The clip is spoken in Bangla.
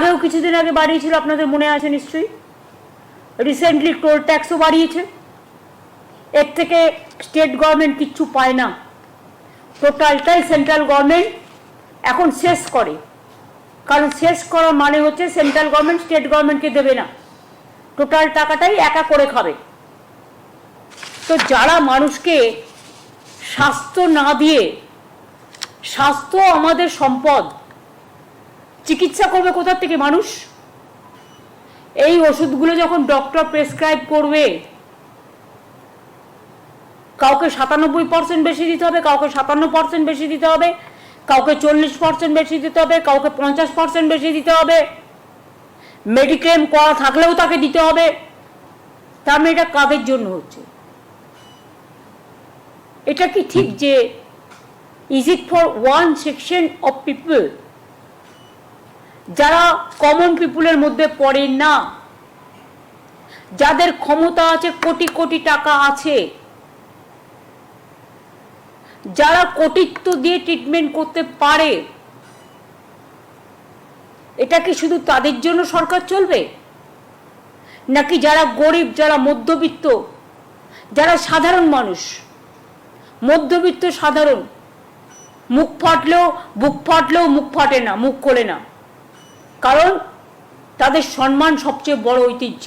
আগেও কিছুদিন আগে বাড়িয়েছিল, আপনাদের মনে আছে নিশ্চয়ই? রিসেন্টলি টোল ট্যাক্সও বাড়িয়েছে। এর থেকে স্টেট গভর্নমেন্ট কিচ্ছু পায় না। টোটালটাই সেন্ট্রাল গভর্নমেন্ট এখন শেষ করে। কারণ শেষ করার মানে হচ্ছে সেন্ট্রাল গভর্নমেন্ট স্টেট গভর্নমেন্টকে দেবে না। টোটাল টাকাটাই একা করে খাবে। তো যারা মানুষকে স্বাস্থ্য না দিয়ে, স্বাস্থ্য আমাদের সম্পদ চিকিৎসা করবে কোথার থেকে মানুষ? এই ওষুধগুলো যখন ডক্টর প্রেসক্রাইব করবে, কাউকে সাতানব্বই পার্সেন্ট বেশি দিতে হবে, কাউকে সাতান্ন পার্সেন্ট বেশি দিতে হবে, কাউকে চল্লিশ পার্সেন্ট বেশি দিতে হবে, কাউকে পঞ্চাশ পার্সেন্ট বেশি দিতে হবে। মেডিক্লেম করা থাকলেও তাকে দিতে হবে। তার মানে এটা কাদের জন্য হচ্ছে? এটা কি ঠিক যে is it for one section of people যারা কমন পিপুলের মধ্যে পড়ে না, যাদের ক্ষমতা আছে, কোটি কোটি টাকা আছে, যারা কোটিত্ব দিয়ে ট্রিটমেন্ট করতে পারে, এটা কি শুধু তাদের জন্য সরকার চলবে? নাকি যারা গরিব, যারা মধ্যবিত্ত, যারা সাধারণ মানুষ, মধ্যবিত্ত সাধারণ, মুখ ফাটলেও, বুক ফাটলেও মুখ ফাটে না, মুখ খোলে না। কারণ তাদের সম্মান সবচেয়ে বড় ঐতিহ্য।